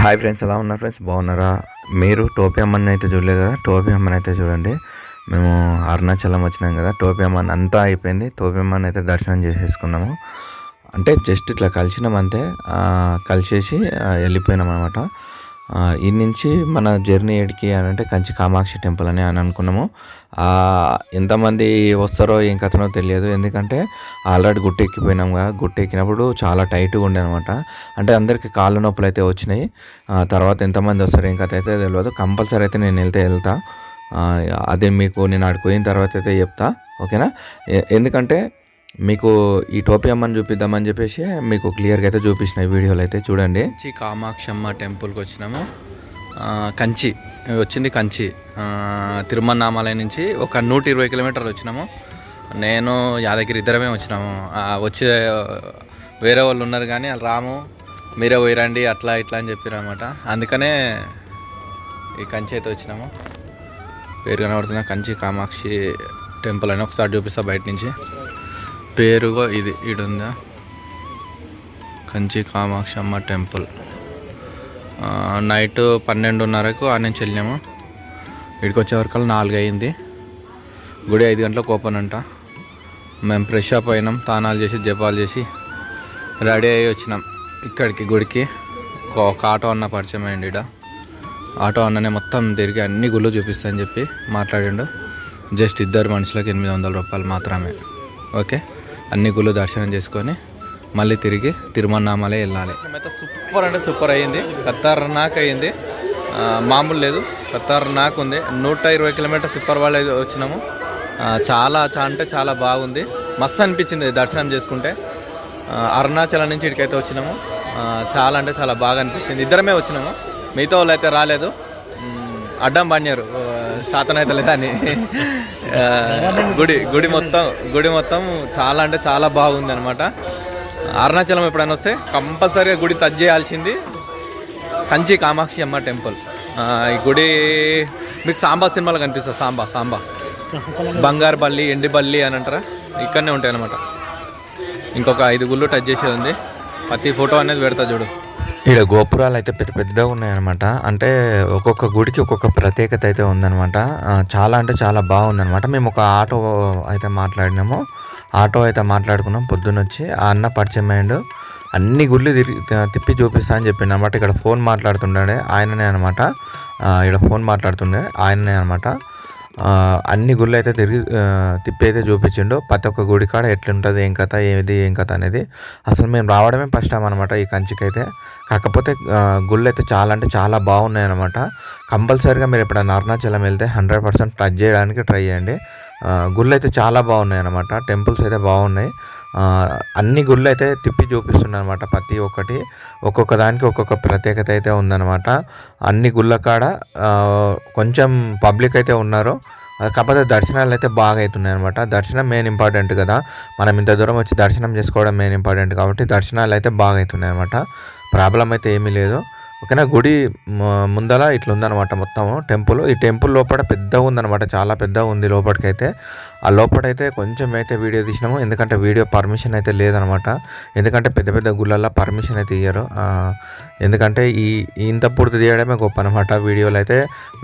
Hi friends ఎలా ఉన్నారు friends బాగున్నారా? మీరు టోపీ అమ్మని అయితే చూడలేదు కదా? టోపీ అమ్మని అయితే చూడండి. మేము అరుణాచలం వచ్చినాం కదా? టోపీ అమ్మని అంతా అయిపోయింది. టోపీ అమ్మని అయితే దర్శనం చేసేసుకున్నాము. అంటే జస్ట్ ఇట్లా కలిసినాం అంతే. కలిసేసి వెళ్ళిపోయినాం అనమాట ఈ నుంచి మన జర్నీ ఏడికి అని అంటే కంచి కామాక్షి టెంపుల్ అని అని అనుకున్నాము. ఎంతమంది వస్తారో ఏం కథనో తెలియదు. ఎందుకంటే ఆల్రెడీ గుట్ట ఎక్కిపోయినాం కదా. గుట్ట ఎక్కినప్పుడు చాలా టైట్గా ఉండే అనమాట అంటే అందరికీ కాళ్ళు నొప్పులు అయితే వచ్చినాయి. తర్వాత ఎంతమంది వస్తారు ఏం కథ అయితే తెలియదు. కంపల్సరీ అయితే నేను వెళ్తే వెళ్తా. అదే మీకు నేను ఆడిపోయిన తర్వాత అయితే చెప్తా. ఓకేనా? ఎందుకంటే మీకు ఈ టోపీ అమ్మని చూపిద్దామని చెప్పేసి మీకు క్లియర్గా అయితే చూపించిన వీడియోలు అయితే చూడండి. కంచి కామాక్షమ్మ టెంపుల్కి వచ్చినాము. కంచి వచ్చింది కంచి. ఆ, నుంచి ఒక నూట ఇరవై కిలోమీటర్లు వచ్చినాము. నేను యాదగిరి ఇద్దరమే వచ్చినాము. వచ్చే వేరే వాళ్ళు ఉన్నారు కానీ వాళ్ళు రాము మీరే పోయిరండి అట్లా ఇట్లా అని చెప్పారు అనమాట అందుకనే ఈ కంచి అయితే వచ్చినాము. పేరు కనబడుతున్న కంచి కామాక్షి టెంపుల్ అని ఒకసారి చూపిస్తా బయట నుంచి. పేరుగా ఇది ఈడుందా? కంచి కామాక్షమ్మ టెంపుల్. నైట్ పన్నెండున్నరకు ఆ నుంచి వెళ్ళినాము. ఇక్కడికి వచ్చేవరకు నాలుగు అయింది గుడి ఐదు గంటలకు ఓపెన్ అంట. మేము ఫ్రెష్ అప్ అయినాం తానాలు చేసి జపాలు చేసి రెడీ అయ్యి వచ్చినాం ఇక్కడికి గుడికి. ఒక- ఆటో అన్న పరిచయం అయ్యండి ఈడ. ఆటో అన్ననే మొత్తం తిరిగి అన్ని గుళ్ళు చూపిస్తా అని చెప్పి మాట్లాడిండు. జస్ట్ ఇద్దరు మనుషులకు ఎనిమిది వందల రూపాయలు మాత్రమే. ఓకే? అన్ని గుళ్ళు దర్శనం చేసుకొని మళ్ళీ తిరిగి తిరుమన్నామలే వెళ్ళాలి. అయితే సూపర్ అంటే సూపర్ అయ్యింది. ఖతర్నాక్ అయ్యింది. మామూలు లేదు. ఖతర్నాక్ ఉంది. నూట ఇరవై కిలోమీటర్ తిప్పర్ వాళ్ళు వచ్చినాము. చాలా అంటే చాలా బాగుంది. మస్తు అనిపించింది దర్శనం చేసుకుంటే. అరుణాచలం నుంచి ఇక్కడికైతే వచ్చినాము. చాలా అంటే చాలా బాగా అనిపించింది. ఇద్దరమే వచ్చినాము. మిగతా వాళ్ళు అయితే రాలేదు. అడ్డం పడినారు శాతం అయితే లేదని గుడి గుడి మొత్తం గుడి మొత్తం చాలా అంటే చాలా బాగుంది అనమాట అరుణాచలం ఎప్పుడైనా వస్తే కంపల్సరీగా గుడి టచ్ చేయాల్సింది కంచి కామాక్షి అమ్మ టెంపుల్. ఈ గుడి మీకు సాంబా సినిమాలో కనిపిస్తుంది సాంబా సాంబా. బంగారు బల్లి ఎండి బల్లి అని అంటారా? ఇక్కడనే ఉంటాయి అనమాట ఇంకొక ఐదు గుళ్ళు టచ్ చేసేది ఉంది. ప్రతి ఫోటో అనేది పెడతా చూడు. ఇక్కడ గోపురాలు అయితే పెద్ద పెద్దగా ఉన్నాయన్నమాట. అంటే ఒక్కొక్క గుడికి ఒక్కొక్క ప్రత్యేకత అయితే ఉందన్నమాట. చాలా అంటే చాలా బాగుందన్నమాట. మేము ఒక ఆటో అయితే మాట్లాడినాము. ఆటో అయితే మాట్లాడుకున్నాం పొద్దున్న వచ్చి ఆ అన్న పరిచయం అయ్యాడు. అన్ని గుళ్ళు తిరిగి తిప్పి చూపిస్తా అని చెప్పిండు అనమాట ఇక్కడ ఫోన్ మాట్లాడుతుండే ఆయననే అనమాట ఇక్కడ ఫోన్ మాట్లాడుతుండే ఆయననే అనమాట అన్ని గుళ్ళు అయితే తిరిగి తిప్పి అయితే చూపించిండు. ప్రతి ఒక్క గుడి కాడ ఎట్లుంటుంది ఏం కథ ఏది ఏం కథ అనేది. అసలు మేము రావడమే ఫస్ట్ టైం అనమాట ఈ కంచికైతే. కాకపోతే గుళ్ళు అయితే చాలా అంటే చాలా బాగున్నాయి అనమాట కంపల్సరీగా మీరు ఎప్పుడైనా అరుణాచలం వెళ్తే హండ్రెడ్ పర్సెంట్ టచ్ చేయడానికి ట్రై చేయండి. గుళ్ళు అయితే చాలా బాగున్నాయి అనమాట టెంపుల్స్ అయితే బాగున్నాయి. అన్ని గుళ్ళు అయితే తిప్పి చూపిస్తున్నాయి అనమాట ప్రతి ఒక్కటి ఒక్కొక్క దానికి ఒక్కొక్క ప్రత్యేకత అయితే ఉందన్నమాట. అన్ని గుళ్ళ కాడ కొంచెం పబ్లిక్ అయితే ఉన్నారు. కాకపోతే దర్శనాలు అయితే బాగా అవుతున్నాయి అనమాట దర్శనం మెయిన్ ఇంపార్టెంట్ కదా. మనం ఇంత దూరం వచ్చి దర్శనం చేసుకోవడం మెయిన్ ఇంపార్టెంట్ కాబట్టి దర్శనాలు అయితే బాగా అవుతున్నాయి అనమాట ప్రాబ్లం అయితే ఏమీ లేదు. ఓకేనా గుడి ముందల ఇట్లా ఉందన్నమాట మొత్తం టెంపుల్. ఈ టెంపుల్ లోపల పెద్దగా ఉందన్నమాట చాలా పెద్దగా ఉంది లోపలికైతే ఆ లోపలైతే కొంచెం అయితే వీడియో తీసినాము ఎందుకంటే వీడియో పర్మిషన్ అయితే లేదనమాట ఎందుకంటే పెద్ద పెద్ద గుళ్ళల్లో పర్మిషన్ అయితే ఇయ్యరు. ఎందుకంటే ఈ ఇంత పూర్తి తీయడమే గొప్ప అనమాట వీడియోలు అయితే.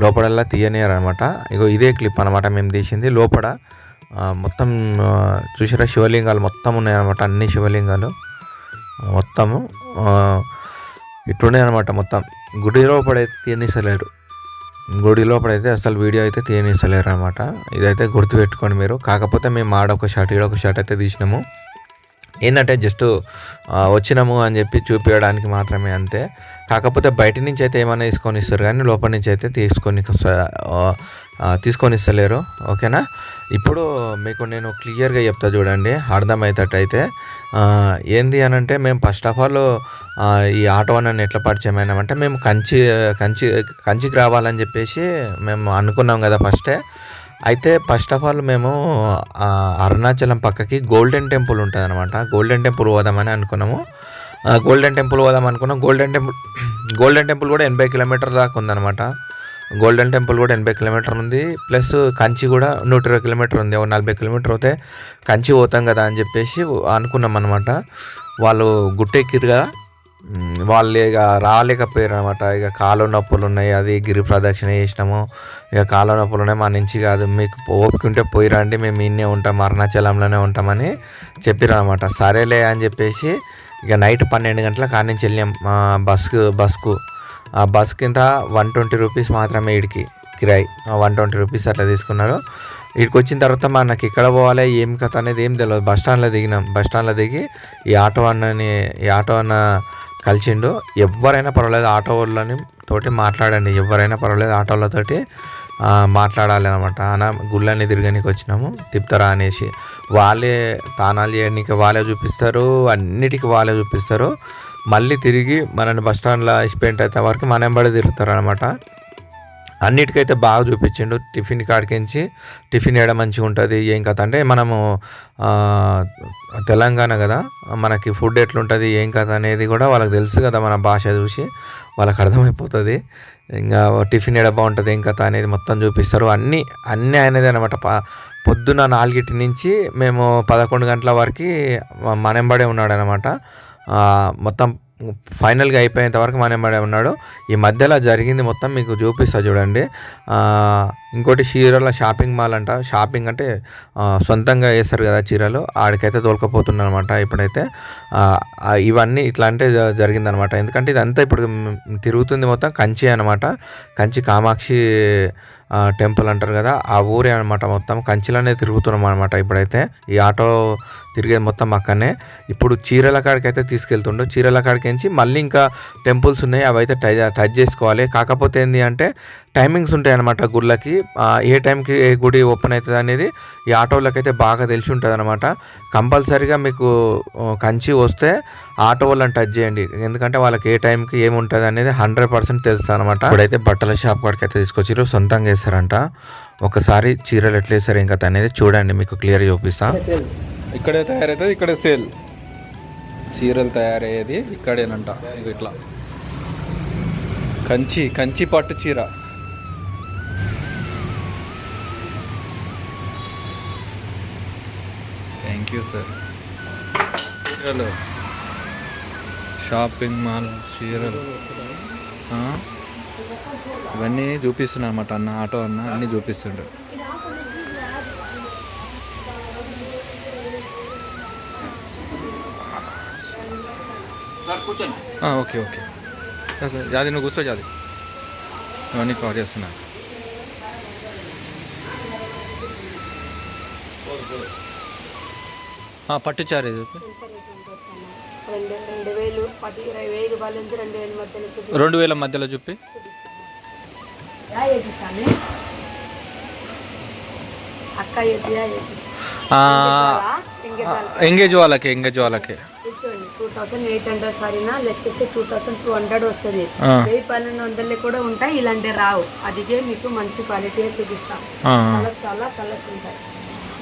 లోపలల్లా తీయనియరు అనమాట ఇగో ఇదే క్లిప్ అనమాట మేము తీసింది. లోపల మొత్తం చూసారా శివలింగాలు మొత్తం ఉన్నాయన్నమాట అన్ని శివలింగాలు. మొత్తము ఇట్టుండే ఇట్లున్నాయి అనమాట మొత్తం. గుడి లోపడైతే తీయనిస్తలేరు. గుడి లోపడైతే అసలు వీడియో అయితే తీయనిస్తలేరు అనమాట ఇదైతే గుర్తుపెట్టుకోండి మీరు. కాకపోతే మేము ఆడొక షర్ట్ ఈడొక షర్ట్ అయితే తీసినాము. ఏంటంటే జస్ట్ వచ్చినాము అని చెప్పి చూపించడానికి మాత్రమే అంతే. కాకపోతే బయట నుంచి అయితే ఏమైనా తీసుకొని ఇస్తారు కానీ లోపల నుంచి అయితే తీసుకొని తీసుకొని ఇస్తలేరు. ఓకేనా? ఇప్పుడు మీకు నేను క్లియర్గా చెప్తా చూడండి. అర్థమయ్యేటట్టు అయితే ఏంది అని అంటే మేము ఫస్ట్ ఆఫ్ ఆల్ ఈ ఆటో నన్ను ఎట్లా పరిచయం అయినామంటే మేము కంచి కంచి కంచికి రావాలని చెప్పేసి మేము అనుకున్నాం కదా ఫస్టే అయితే ఫస్ట్ ఆఫ్ ఆల్ మేము అరుణాచలం పక్కకి గోల్డెన్ టెంపుల్ ఉంటుంది అనమాట గోల్డెన్ టెంపుల్ పోదామని అనుకున్నాము. గోల్డెన్ టెంపుల్ పోదాం అనుకున్నాం. గోల్డెన్ టెంపుల్ గోల్డెన్ టెంపుల్ కూడా ఎనభై కిలోమీటర్ దాకా ఉందన్నమాట. గోల్డెన్ టెంపుల్ కూడా ఎనభై కిలోమీటర్ ఉంది. ప్లస్ కంచి కూడా నూట ఇరవై కిలోమీటర్ ఉంది. ఒక నలభై కిలోమీటర్ అయితే కంచి పోతాం కదా అని చెప్పేసి అనుకున్నాం అనమాట వాళ్ళు గుట్టెక్కిరు కదా వాళ్ళు ఇక రాలేకపోయారు అనమాట ఇక కాలు నొప్పులు ఉన్నాయి అది గిరి ప్రదక్షిణ చేసినాము. ఇక కాలు నొప్పులు ఉన్నాయి మా నుంచి కాదు. మీకు ఓపుకుంటే పోయిరండి పోయి రండి మేము ఇన్నే ఉంటాం అరుణాచలంలోనే ఉంటామని చెప్పారు అనమాట సరేలే అని చెప్పేసి ఇక నైట్ పన్నెండు గంటల కాడి నుంచి వెళ్ళాం బస్కు బస్కు బస్ కింద వన్ ట్వంటీ రూపీస్ మాత్రమే వీడికి కిరాయి. వన్ ట్వంటీ రూపీస్ అట్లా తీసుకున్నారు. ఇక్కడికి వచ్చిన తర్వాత మనకి ఎక్కడ పోవాలి ఏం కథ అనేది ఏం తెలియదు బస్ స్టాండ్లో దిగినాం. బస్ స్టాండ్లో దిగి ఈ ఆటో అన్నని ఈ ఆటో అన్న కలిసిండు. ఎవరైనా పర్వాలేదు ఆటో వాళ్ళని తోటి మాట్లాడండి. ఎవరైనా పర్వాలేదు ఆటోలతోటి మాట్లాడాలి అనమాట అన్న గుళ్ళని తిరగనికి వచ్చినాము. తిప్పుతారా అనేసి. వాళ్ళే తానాలు చేయడానికి వాళ్ళే చూపిస్తారు. అన్నిటికీ వాళ్ళే చూపిస్తారు. మళ్ళీ తిరిగి మనని బస్ స్టాండ్లో స్పెండ్ అయితే వరకు మన వెంబడి తిరుగుతారు అనమాట అన్నిటికైతే బాగా చూపించిండు టిఫిన్ కాడికించి టిఫిన్ ఏడ మంచిగా ఉంటుంది ఏం కథ అంటే మనము తెలంగాణ కదా మనకి ఫుడ్ ఎట్లుంటుంది ఏం కథ అనేది కూడా వాళ్ళకి తెలుసు కదా మన భాష చూసి వాళ్ళకి అర్థమైపోతుంది. ఇంకా టిఫిన్ ఎడ బాగుంటుంది ఏం కథ అనేది మొత్తం చూపిస్తారు. అన్నీ అన్నీ ఆయనదే అనమాట పొద్దున్న నాలుగింటి నుంచి మేము పదకొండు గంటల వరకు మనంబడే ఉన్నాడనమాట మొత్తం ఫైనల్గా అయిపోయేంత వరకు ఎమ్మడే ఉన్నాడు. ఈ మధ్యలో జరిగింది మొత్తం మీకు చూపిస్తా చూడండి. ఇంకోటి చీరల షాపింగ్ మాల్ అంట. షాపింగ్ అంటే సొంతంగా వేస్తారు కదా చీరలు. ఆడికైతే తోలుకపోతున్నాను అనమాట ఇప్పుడైతే ఇవన్నీ ఇట్లా అంటే జరిగిందనమాట ఎందుకంటే ఇదంతా ఇప్పుడు తిరుగుతుంది మొత్తం కంచి అనమాట కంచి కామాక్షి టెంపుల్ అంటారు కదా ఆ ఊరే అనమాట మొత్తం. కంచిలోనే తిరుగుతున్నాం అనమాట ఇప్పుడైతే. ఈ ఆటో తిరిగేది మొత్తం అక్కడనే. ఇప్పుడు చీరల కాడికి అయితే తీసుకెళ్తుండు. చీరల కాడికి నుంచి మళ్ళీ ఇంకా టెంపుల్స్ ఉన్నాయి. అవి అయితే టచ్ టచ్ చేసుకోవాలి. కాకపోతే ఏంటి అంటే టైమింగ్స్ ఉంటాయి అనమాట గుళ్ళకి. ఏ టైంకి ఏ గుడి ఓపెన్ అవుతుంది అనేది ఈ ఆటోలకైతే అయితే బాగా తెలిసి ఉంటుంది అనమాట కంపల్సరీగా మీకు కంచి వస్తే ఆటో వాళ్ళని టచ్ చేయండి. ఎందుకంటే వాళ్ళకి ఏ టైంకి ఏముంటుంది అనేది హండ్రెడ్ పర్సెంట్ తెలుస్తుంది అనమాట ఇప్పుడైతే బట్టల షాప్ కాడికి అయితే తీసుకొచ్చారు సొంతంగా వేస్తారంట ఒకసారి చీరలు ఎట్లా వేస్తారు ఇంకా అనేది చూడండి. మీకు క్లియర్ చూపిస్తాను ఇక్కడే తయారవుతుంది ఇక్కడే సేల్. చీరలు తయారయ్యేది ఇక్కడేనంట ఇది ఇట్లా. కంచి కంచి పట్టు చీర. థ్యాంక్ యూ సార్ చీరలు. షాపింగ్ మాల్ చీరలు. ఇవన్నీ చూపిస్తున్నా అనమాట అన్న ఆటో అన్న అన్నీ చూపిస్తుండ్రు ఓకే ఓకే సరే, జాది నువ్వు కూర్చో జాది ఇవన్నీ కవర్ చేస్తున్నా ఆ, పట్టు చారు ఇది చెప్పు. రెండు వేలు మధ్యలో చూపి. చెప్పి ఎంగేజ్ వాళ్ళకి ఎంగేజ్ వాళ్ళకి. Thousand eight hundred సారీనా less two thousand two hundred వస్తుంది. వెయ్యి పన్నెండు వందలు కూడా ఉంటాయి ఇలాంటి రావు. అదిగే మీకు మంచి క్వాలిటీ చూపిస్తాం. కలర్స్ చాలా కలర్స్ ఉంటాయి.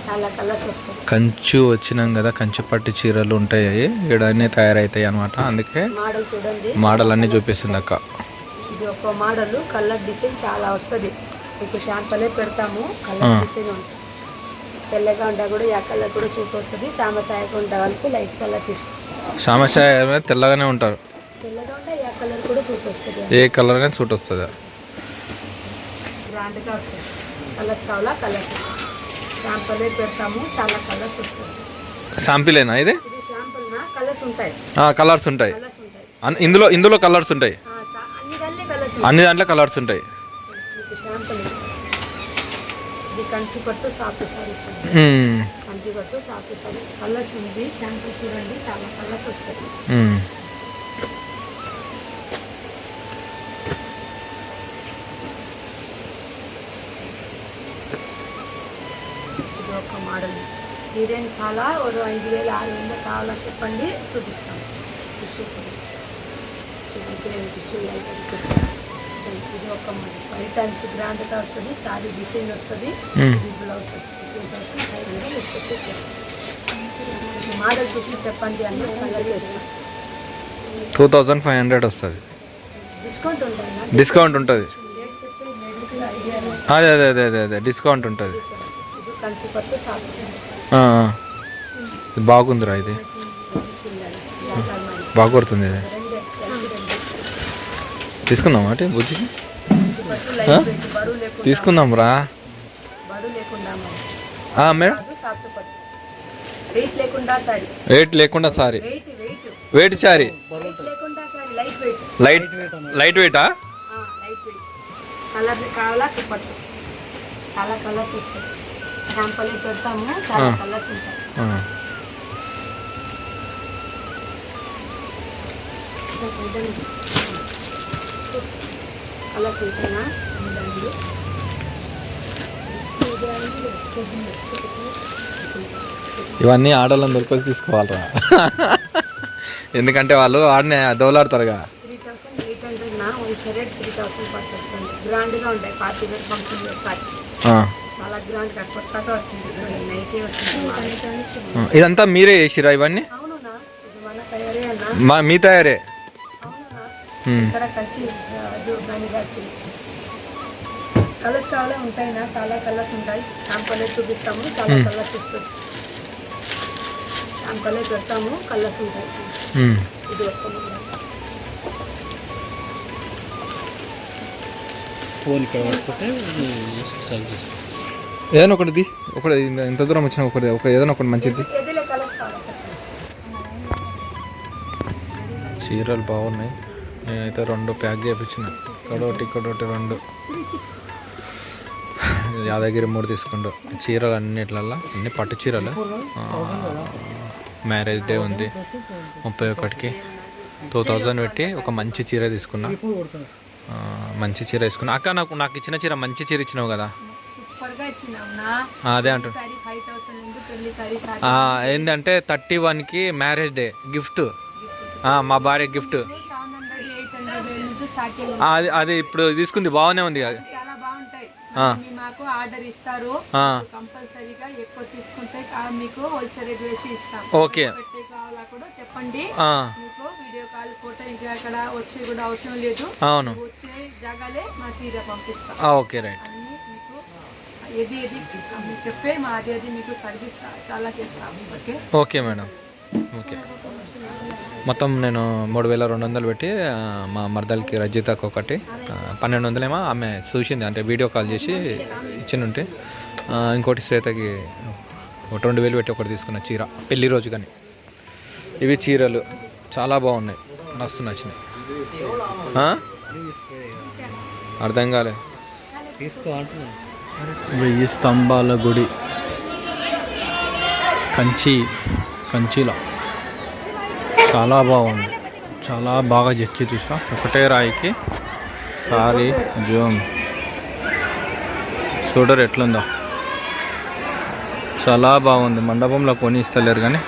చాలా కలర్స్ వస్తాయి. కంచు వచ్చినాం కదా కంచు పట్టు చీరలు ఉంటాయి ఇక్కడ అన్నీ తయారవుతాయి అనమాట అందుకే మోడల్ చూడండి. మోడల్ అన్నీ చూపిస్తుంది అక్క. ఇది ఒక మోడల్. కలర్ డిజైన్ చాలా వస్తుంది. మీకు షాంపలే పెడతాము. కలర్. డిజైన్ ఉంటుంది. తెల్లగా ఉంటే కూడా కలర్ కూడా సూట్ వస్తుంది. సామ ఛాయకు ఉండే వాళ్ళకి లైట్ కలర్ తీసుకుంటాం సామశాయ మీద తెల్లగానే ఉంటారు. ఏ కలర్ అనేది సూట్ వస్తుంది. గ్రాండ్గా వస్తుంది. కలర్స్ కావాలా? కలర్స్ షాంపలే పెడతాము చాలా కలర్స్ వస్తుంది శాంపిలేనా ఇది? కలర్స్ ఉంటాయి. కలర్స్ ఉంటాయి. ఇందులో ఇందులో కలర్స్ ఉంటాయి. అన్ని దాంట్లో కలర్స్ ఉంటాయి. అన్ని దాంట్లో కలర్స్ ఉంటాయి మీకు షాంపుల్ ఇది కంచి పట్టు సాఫ్ట్ సారీ చూడండి. మ్మ్. కంచి పట్టు సాఫ్ట్ సారీ. కలర్స్ ఉంది. షాంపూ చూడండి. చాలా కలర్స్ వస్తాయి. ఇది ఒక మోడల్ డిజైన్ చాలా ఒక ఐదు వేలు ఆరు వేలు కావాలని చెప్పండి. చూపిస్తాం. టిష్యూ కూడా చూపించిన టిష్యూ లైట్ ఇది ఒక అంచు గ్రాండ్గా వస్తుంది సారీ డిజైన్ వస్తుంది. బ్లౌజ్ మోడల్ చూసి చెప్పండి అన్ని టూ థౌజండ్ ఫైవ్ హండ్రెడ్ వస్తుంది. డిస్కౌంట్ ఉంటుందా? డిస్కౌంట్. అదే అదే అదే అదే అదే డిస్కౌంట్ ఉంటుంది. బాగుందిరా ఇది చిల్లర జాకాల్ మరి బాగా కొడుతుంది ఇది. రెండే తీసుకుందాం అంటే బుజ్జికి? తీసుకుందాం రా. మేడం. వెయిట్ లేకుండా saree. Weight saree. Light light వెయిటా colour కావాలా చాలా కలర్స్ వస్తాయి శాంపల్ పెడతాము చాలా కలర్స్ ఉంటాయి కలర్స్ ఉంటాయినా దాంట్లో ఇవన్నీ ఆడవాళ్ళని దొరికి తీసుకోవాలరా. ఎందుకంటే వాళ్ళు ఆడనే దోలాడతారుగా. త్రీ థౌసండ్ ఎయిట్ హండ్రెడ్ నా వన్ సరే త్రీ థౌసండ్ పడుతుంది గ్రాండ్గా ఉంటాయి పార్టీ వేర్ ఫంక్షన్ సారీ ఆ. చాలా గ్రాండ్గా కొత్తగా వచ్చింది. చూడండి నైటే వచ్చింది ఆ, ఇదంతా మీరే చేసిరా ఇవన్నీ? అవునునా ఇది మన తయారీ అన్న. మా మీ తయారే. ఇక్కడ కచ్చి దాని వచ్చి కలర్స్ కావాలా ఉంటాయినా చాలా కలర్స్ ఉంటాయి. శాంపలే చూపిస్తాము చాలా కలర్స్ వస్తాయి. శాంపలే పెడతాము కలర్స్ ఉంటాయి. ఇది. ఫోన్ ఇక్కడ ఏదైనా ఒకటి ది ఒకటి ఇంత- దూరం వచ్చిన ఒకటి ఒక ఏదైనా ఒకటి మంచిది. చీరలు బాగున్నాయి. నేనైతే రెండు ప్యాక్ చేయించిన ఇక్కడోటి ఇక్కడోటి రెండు. యాదగిరి మూడు తీసుకుంటూ. చీరలు అన్నిట్లల్లో అన్ని పట్టు చీరలు. మ్యారేజ్ డే ఉంది. ముప్పై ఒకటికి. టూ థౌజండ్ పెట్టి ఒక మంచి చీర తీసుకున్నా. మంచి చీర తీసుకున్నా. అక్క నాకు నాకు ఇచ్చిన చీర మంచి చీర ఇచ్చినావు కదా? అదే అంటు. ఏంటంటే థర్టీ వన్కి మ్యారేజ్ డే గిఫ్ట్. మా భార్య గిఫ్ట్. స్టార్టింగ్ అది అది ఇప్పుడు తీసుకుంది బాగానే ఉంది అది. చాలా బాగుంటాయి. ఆ. మీ మాకు ఆర్డర్ ఇస్తారు. కంపల్సరీగా ఎక్కువ తీసుకుంటే మీకు హోల్సేల్ రేట్ వేసి ఇస్తాం. ఓకే. కావాలా కూడా చెప్పండి. మీకు వీడియో కాల్ ఫోటో ఇంకా అక్కడ వచ్చి కూడా అవసరం లేదు. అవును. వచ్చే జాగాలే మా చీర పంపిస్తాం. Okay right. అన్ని మీకు ఏది ఏది చెప్పే మా అది అది మీకు సర్వీస్ చాలా చేస్తాం. ఓకే? Okay madam. ఓకే. మొత్తం నేను మూడు వేల రెండు వందలు పెట్టి మా మరదలకి రజితకు ఒకటి పన్నెండు వందలేమో ఆమె చూసింది అంటే వీడియో కాల్ చేసి ఇచ్చినుంటే ఇంకోటి శ్వేతకి ఒక రెండు వేలు పెట్టి ఒకటి తీసుకున్న చీర పెళ్ళి రోజు కానీ. ఇవి చీరలు చాలా బాగున్నాయి మస్తు నచ్చినాయి? అర్థం కాలే. వెయ్యి స్తంభాల గుడి. కంచి కంచిలో. చాలా బాగుంది. చాలా బాగా చెక్కి చూసాం ఒకటే రాయికి. Saree zoom. చూడరు ఎట్లుందో. చాలా బాగుంది. మండపంలో కొని ఇస్తలేరు కానీ.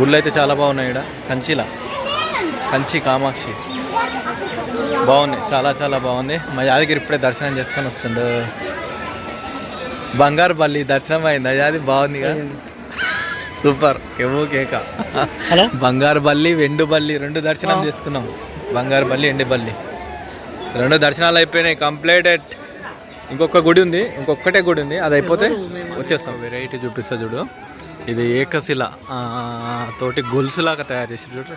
గుళ్ళు అయితే చాలా బాగున్నాయి ఇక్కడ కంచిలా. కంచి కామాక్షి. బాగుంది. చాలా చాలా బాగుంది. మా యాదగిరి ఇప్పుడే దర్శనం చేసుకొని వస్తుండు. బంగారు బల్లి దర్శనం అయింది. అది బాగుంది కదా సూపర్. కేమో కేక. బంగారు బల్లి వెండు బల్లి రెండు దర్శనం చేసుకున్నాం. బంగారు బల్లి ఎండి బల్లి రెండు దర్శనాలు అయిపోయినాయి. కంప్లీటెడ్. ఇంకొక గుడి ఉంది. ఇంకొకటే గుడి ఉంది. అది అయిపోతే వచ్చేస్తాం. వెరైటీ చూపిస్తా చూడు. ఇది ఏకశిల తోటి గొలుసులాగా తయారు చేసి చూడు.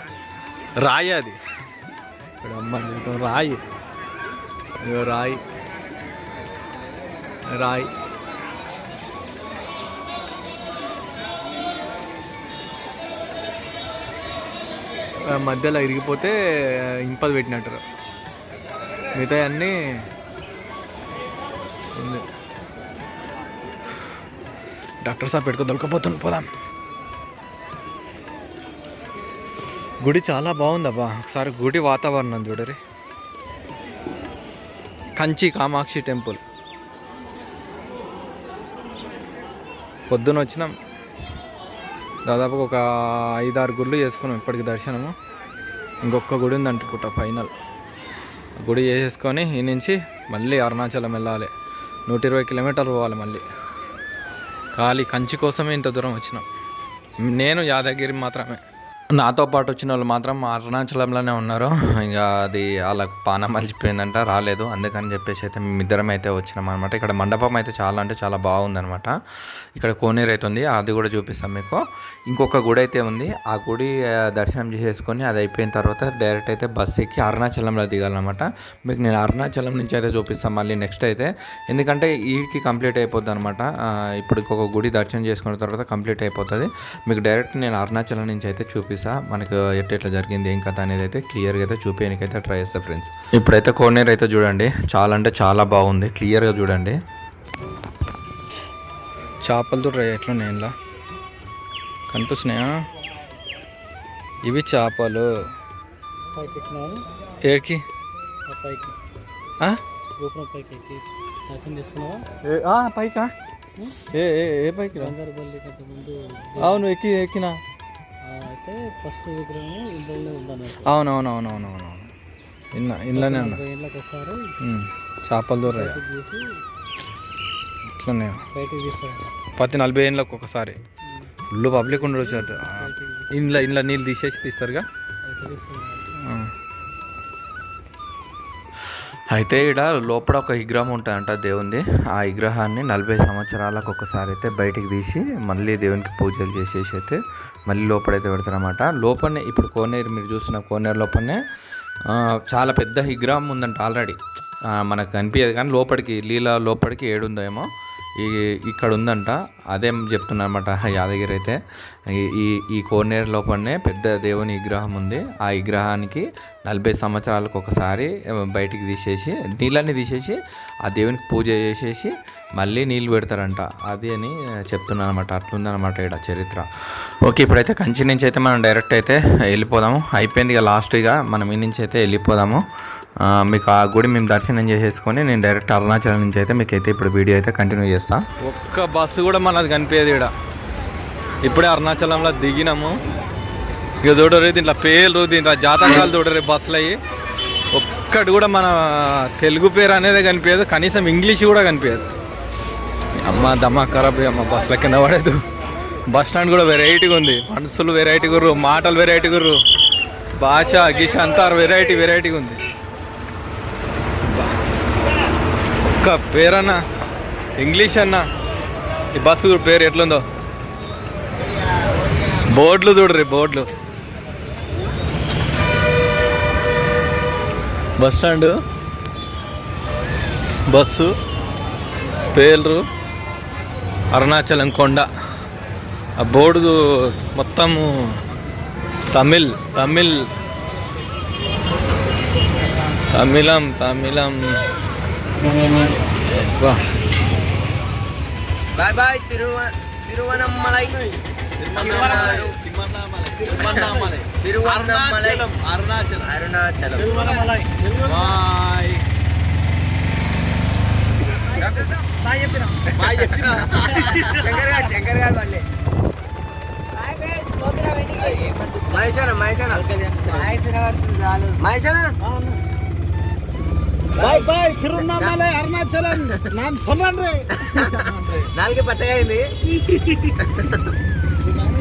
రాయి అది. ఇక్కడ అమ్మ జీవితం రాయి. రాయి. రాయి. మధ్యలో ఇరిగిపోతే ఇంపది పెట్టినట్టు. మిగతా అన్నీ ఉంది. డాక్టర్ సాబ్ పెట్టుకో దొరకపోతుంది పోదాం. గుడి చాలా బాగుందబ్బా. ఒకసారి గుడి వాతావరణం చూడరి. కంచి కామాక్షి టెంపుల్. పొద్దున వచ్చినాం. దాదాపు ఒక ఐదారు గుళ్ళు చేసుకున్నాం ఇప్పటికి దర్శనము. ఇంకొక గుడి ఉంది అనుకుంటా ఫైనల్ గుడి చేసేసుకొని ఈ నుంచి మళ్ళీ అరుణాచలం వెళ్ళాలి. నూట ఇరవై కిలోమీటర్లు పోవాలి మళ్ళీ. ఖాళీ కంచి కోసమే ఇంత దూరం వచ్చినాం. నేను యాదగిరి మాత్రమే. నాతో పాటు వచ్చిన వాళ్ళు మాత్రం అరుణాచలంలోనే ఉన్నారు. ఇంకా అది వాళ్ళకి పానం మర్చిపోయిందంట రాలేదు. అందుకని చెప్పేసి అయితే మేమిద్దరం అయితే వచ్చినాం అనమాట ఇక్కడ మండపం అయితే చాలా అంటే చాలా బాగుందనమాట ఇక్కడ కోనేరు అయితే ఉంది అది కూడా చూపిస్తాం మీకు. ఇంకొక గుడి అయితే ఉంది ఆ గుడి దర్శనం చేసేసుకొని అది అయిపోయిన తర్వాత డైరెక్ట్ అయితే బస్ ఎక్కి అరుణాచలంలో దిగాలన్నమాట. మీకు నేను అరుణాచలం నుంచి అయితే చూపిస్తాను మళ్ళీ నెక్స్ట్ అయితే. ఎందుకంటే ఈకి కంప్లీట్ అయిపోద్ది అనమాట ఇప్పుడు ఇంకొక గుడి దర్శనం చేసుకున్న తర్వాత కంప్లీట్ అయిపోతుంది. మీకు డైరెక్ట్ నేను అరుణాచలం నుంచి అయితే చూపిస్తా. మనకు ఎట్లా ఎట్లా జరిగింది ఏం కథ అనేది అయితే క్లియర్గా అయితే చూపించడానికి అయితే ట్రై చేస్తా ఫ్రెండ్స్ ఇప్పుడైతే కోనేరు అయితే చూడండి. చాలా అంటే చాలా బాగుంది. క్లియర్గా చూడండి. చేపలతో ట్రై ఎట్లున్నాయి ఇలా కనిపిస్తున్నాయా? ఇవి చేపలు. ఏడికి? ఆ? పైకి ఏ- ఆ, పైకా? ఏ పైకి అవును ఎక్కి ఎక్కినా. అయితే ఫస్ట్ విగ్రహం ఇంట్లోనే ఉందన్నట్టు. అవునవునవునవునవును ఇన్న ఇళ్ళనే ఉన్నా. ఒకసారి ఉమ్, చేపల దూర ఇట్లనే. ప్రతి నలభై ఏళ్ళకి ఒకసారి. ఫుల్ పబ్లిక్ ఉండరు వచ్చారు ఇంట్లో ఇంట్లో నీళ్ళు తీసేసి తీస్తారుగా. అయితే ఇక్కడ లోపల ఒక విగ్రహం ఉంటుందంట దేవుంది. ఆ విగ్రహాన్ని నలభై సంవత్సరాలకు ఒకసారి అయితే బయటికి తీసి మళ్ళీ దేవునికి పూజలు చేసేసి అయితే మళ్ళీ లోపలైతే పెడతారన్నమాట. లోపలనే ఇప్పుడు కోనేరు మీరు చూస్తున్న కోనేరు లోపలనే చాలా పెద్ద విగ్రహం ఉందంట ఆల్రెడీ. మనకు కనిపించదు కానీ లోపలికి నీళ్ళ లోపలికి ఏడుందో ఏమో ఈ ఇక్కడ ఉందంట. అదేం చెప్తున్నా అనమాట యాదగిరి అయితే. ఈ- ఈ కోనేరు లోపలనే పెద్ద దేవుని విగ్రహం ఉంది. ఆ విగ్రహానికి నలభై సంవత్సరాలకు ఒకసారి బయటికి తీసేసి నీళ్ళని తీసేసి ఆ దేవునికి పూజ చేసేసి మళ్ళీ నీళ్ళు పెడతారంట. అది అని చెప్తున్నాను అనమాట అట్లుందనమాట ఇక్కడ చరిత్ర. ఓకే ఇప్పుడైతే కంచి నుంచి అయితే మనం డైరెక్ట్ అయితే వెళ్ళిపోదాము. అయిపోయింది ఇక లాస్ట్ ఇక. మనం ఈ నుంచి అయితే వెళ్ళిపోదాము. మీకు ఆ గుడి మేము దర్శనం చేసేసుకొని నేను డైరెక్ట్ అరుణాచలం నుంచి అయితే మీకు అయితే ఇప్పుడు వీడియో అయితే కంటిన్యూ చేస్తాను ఒక్క బస్సు కూడా మనది కనిపించదు ఇక్కడ ఇప్పుడే అరుణాచలంలో దిగినాము. ఇక చూడరు దీంట్లో పేర్లు దీంట్లో జాతకాలు చూడరు బస్సులు అయ్యి. ఒక్కటి కూడా మన తెలుగు పేరు అనేది కనిపించదు కనీసం ఇంగ్లీష్ కూడా కనిపించదు. అమ్మ దమ్మ ఖరాబ్ అమ్మ బస్సుల కింద పడేదు. బస్ స్టాండ్ కూడా వెరైటీగా ఉంది. మనుషులు వెరైటీ గుర్రు మాటలు వెరైటీ గుర్రు భాష గిష అంతా వెరైటీ వెరైటీగా ఉంది. ఒక్క పేరన్నా ఇంగ్లీష్ అన్నా ఈ బస్సు చూడు పేరు ఎట్లుందో. బోర్డులు చూడరు బోర్డులు. బస్ స్టాండ్ బస్సు పేర్లు అరుణాచలం కొండ. ఆ బోర్డు చూ- మొత్తము తమిళ్ తమిళ్ తమిళం తమిళం వా బాయ్ బాయ్ తిరువ తిరువనమ్మలై తిరువన్నమలై అరుణాచలం శంకర్ గారు శంకర్ గారు వాళ్ళే మహేశాన మహేశాన? మహేశాన? Bye bye Tiruvannamalai Arunachalam. నేను సొల్లండి నాలుగే పచ్చగా అయింది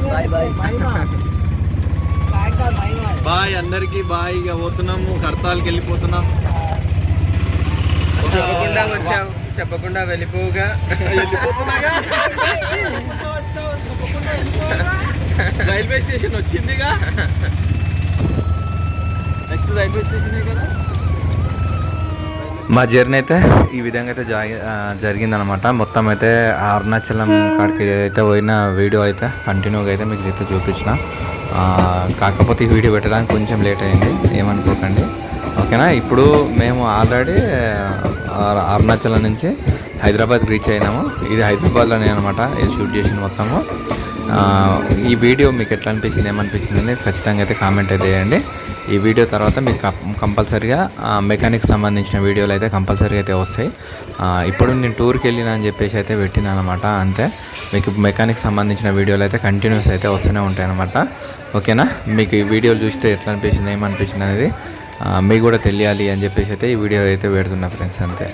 బాయ్ బాయ్. బాయ్ అందరికి బాయ్. ఇక పోతున్నాము కడతాలకి వెళ్ళిపోతున్నాం. చెప్పకుండా వచ్చావు చెప్పకుండా వెళ్ళిపోగా రైల్వే స్టేషన్ వచ్చిందిగా. నెక్స్ట్ రైల్వే స్టేషన్ కదా? మా జర్నీ అయితే ఈ విధంగా అయితే జాగి జరిగిందనమాట మొత్తం అయితే అరుణాచలం కాడికి అయితే పోయిన వీడియో అయితే కంటిన్యూగా అయితే మీకు అయితే చూపించిన. కాకపోతే ఈ వీడియో పెట్టడానికి కొంచెం లేట్ అయింది. ఏమనుకోకండి. ఓకేనా? ఇప్పుడు మేము ఆల్రెడీ అరుణాచలం నుంచి హైదరాబాద్ రీచ్ అయినాము. ఇది హైదరాబాద్లోనే అనమాట ఇది షూట్ చేసిన మొత్తము. ఈ వీడియో మీకు ఎట్లా అనిపించింది ఏమనిపించింది అనేది ఖచ్చితంగా అయితే కామెంట్ అయితే చేయండి. ఈ వీడియో తర్వాత మీకు కంపల్సరిగా మెకానిక్ సంబంధించిన వీడియోలు అయితే కంపల్సరీగా అయితే వస్తాయి. ఇప్పుడు నేను టూర్కి వెళ్ళినా అని చెప్పేసి అయితే పెట్టినా అనమాట అంతే. మీకు మెకానిక్ సంబంధించిన వీడియోలు అయితే కంటిన్యూస్ అయితే వస్తూనే ఉంటాయి అనమాట ఓకేనా? మీకు ఈ వీడియోలు చూస్తే ఎట్లా అనిపించింది ఏమనిపించింది అనేది మీకు కూడా తెలియాలి అని చెప్పేసి అయితే ఈ వీడియో అయితే పెడుతున్నా ఫ్రెండ్స్ అంతే.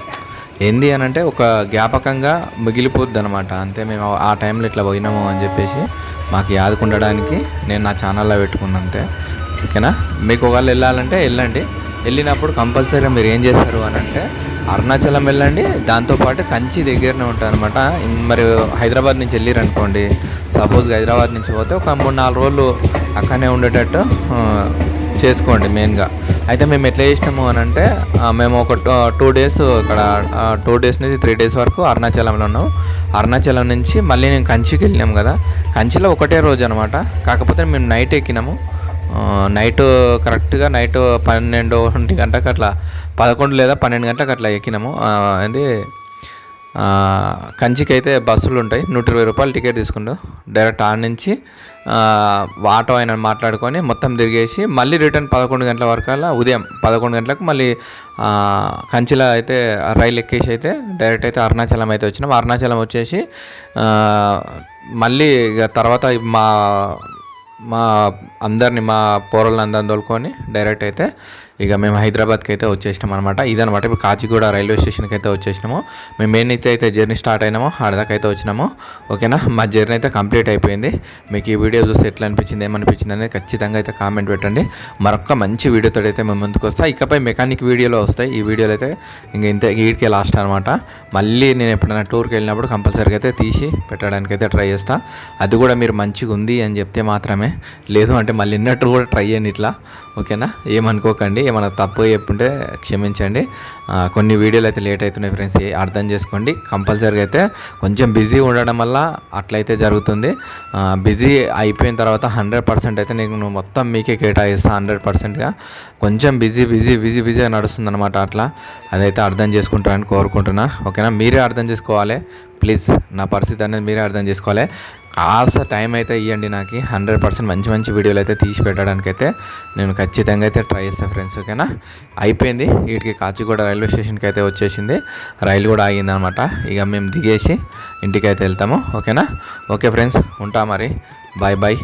ఏంది అని అంటే ఒక జ్ఞాపకంగా మిగిలిపోద్ది అనమాట అంతే మేము ఆ టైంలో ఇట్లా పోయినాము అని చెప్పేసి మాకు యాదుకుండడానికి నేను నా ఛానల్లో పెట్టుకున్నాను అంతే. ఓకేనా? మీకు ఒకవేళ వెళ్ళాలంటే వెళ్ళండి. వెళ్ళినప్పుడు కంపల్సరీగా మీరు ఏం చేస్తారు అని అంటే అరుణాచలం వెళ్ళండి. దాంతోపాటు కంచి దగ్గరనే ఉంటుంది అనమాట మరి హైదరాబాద్ నుంచి వెళ్ళిరనుకోండి. సపోజ్ హైదరాబాద్ నుంచి పోతే ఒక మూడు నాలుగు రోజులు అక్కడనే ఉండేటట్టు చేసుకోండి మెయిన్గా అయితే మేము ఎట్లా చేసినాము అని అంటే మేము ఒక టూ డేస్ ఇక్కడ టూ డేస్ నుంచి త్రీ డేస్ వరకు అరుణాచలంలో ఉన్నాం. అరుణాచలం నుంచి మళ్ళీ నేను కంచికి వెళ్ళినాం కదా. కంచిలో ఒకటే రోజు అనమాట కాకపోతే మేము నైట్ ఎక్కినాము. నైట్ కరెక్ట్గా నైట్ పన్నెండు ఒంటి గంటకు అట్లా పదకొండు లేదా పన్నెండు గంటలకు అట్లా ఎక్కినాము. అది కంచికి అయితే బస్సులు ఉంటాయి. నూట ఇరవై రూపాయలు టికెట్ తీసుకుంటాం డైరెక్ట్ ఆడ నుంచి ఆటో ఆయన మాట్లాడుకొని మొత్తం తిరిగేసి మళ్ళీ రిటర్న్ పదకొండు గంటల వరకు అలా ఉదయం పదకొండు గంటలకు మళ్ళీ కంచిల కంచిలో అయితే రైలు ఎక్కేసి అయితే డైరెక్ట్ అయితే అరుణాచలం అయితే వచ్చినాం. అరుణాచలం వచ్చేసి మళ్ళీ ఇక తర్వాత మా మా అందరిని మా పోరల్ని అందరిని తోలుకొని డైరెక్ట్ అయితే ఇక మేము హైదరాబాద్కి అయితే వచ్చేసినాం అనమాట ఇదనమాట ఇప్పుడు కాచిగూడ రైల్వే స్టేషన్కి అయితే వచ్చేసినాము. మేము మెయిన్ అయితే అయితే జర్నీ స్టార్ట్ అయినామో ఆడదాకా అయితే వచ్చినాము. ఓకేనా? మా జర్నీ అయితే కంప్లీట్ అయిపోయింది. మీకు ఈ వీడియో చూస్తే ఎట్లా అనిపించింది ఏమనిపించింది అనేది ఖచ్చితంగా అయితే కామెంట్ పెట్టండి. మరొక మంచి వీడియోతో అయితే మేము ముందుకు వస్తాయి ఇకపై మెకానిక్ వీడియోలో వస్తాయి. ఈ వీడియోలు అయితే ఇంక ఇంత వీడికే లాస్ట్ అనమాట మళ్ళీ నేను ఎప్పుడైనా టూర్కి వెళ్ళినప్పుడు కంపల్సరీగా అయితే తీసి పెట్టడానికి అయితే ట్రై చేస్తా. అది కూడా మీరు మంచిగా ఉంది అని చెప్తే మాత్రమే. లేదు అంటే మళ్ళీ ఇన్నట్టు కూడా ట్రై చేయండి ఇట్లా. ఓకేనా? ఏమనుకోకండి. ఏమైనా తప్పు చెప్పుంటే క్షమించండి. కొన్ని వీడియోలు అయితే లేట్ అవుతున్నాయి ఫ్రెండ్స్ అర్థం చేసుకోండి. కంపల్సరీగా అయితే కొంచెం బిజీ ఉండడం వల్ల అట్లయితే జరుగుతుంది. బిజీ అయిపోయిన తర్వాత హండ్రెడ్ పర్సెంట్ అయితే నేను మొత్తం మీకే కేటాయిస్తాను హండ్రెడ్ పర్సెంట్గా. కొంచెం బిజీ బిజీ బిజీ బిజీగా నడుస్తుంది అనమాట అట్లా. అదైతే అర్థం చేసుకుంటారని కోరుకుంటున్నా. ఓకేనా? మీరే అర్థం చేసుకోవాలి. ప్లీజ్ నా పరిస్థితి అనేది మీరే అర్థం చేసుకోవాలి. కాస్త టైం అయితే ఇవ్వండి నాకు. హండ్రెడ్ పర్సెంట్ మంచి మంచి వీడియోలు అయితే తీసి పెట్టడానికి అయితే నేను ఖచ్చితంగా అయితే ట్రై చేస్తాను ఫ్రెండ్స్ ఓకేనా అయిపోయింది. వీటికి కాచిగూడ రైల్వే స్టేషన్కి అయితే వచ్చేసింది. రైలు కూడా ఆగింది అనమాట ఇక మేము దిగేసి ఇంటికి అయితే వెళ్తాము ఓకేనా ఓకే ఫ్రెండ్స్ ఉంటా మరి. Bye bye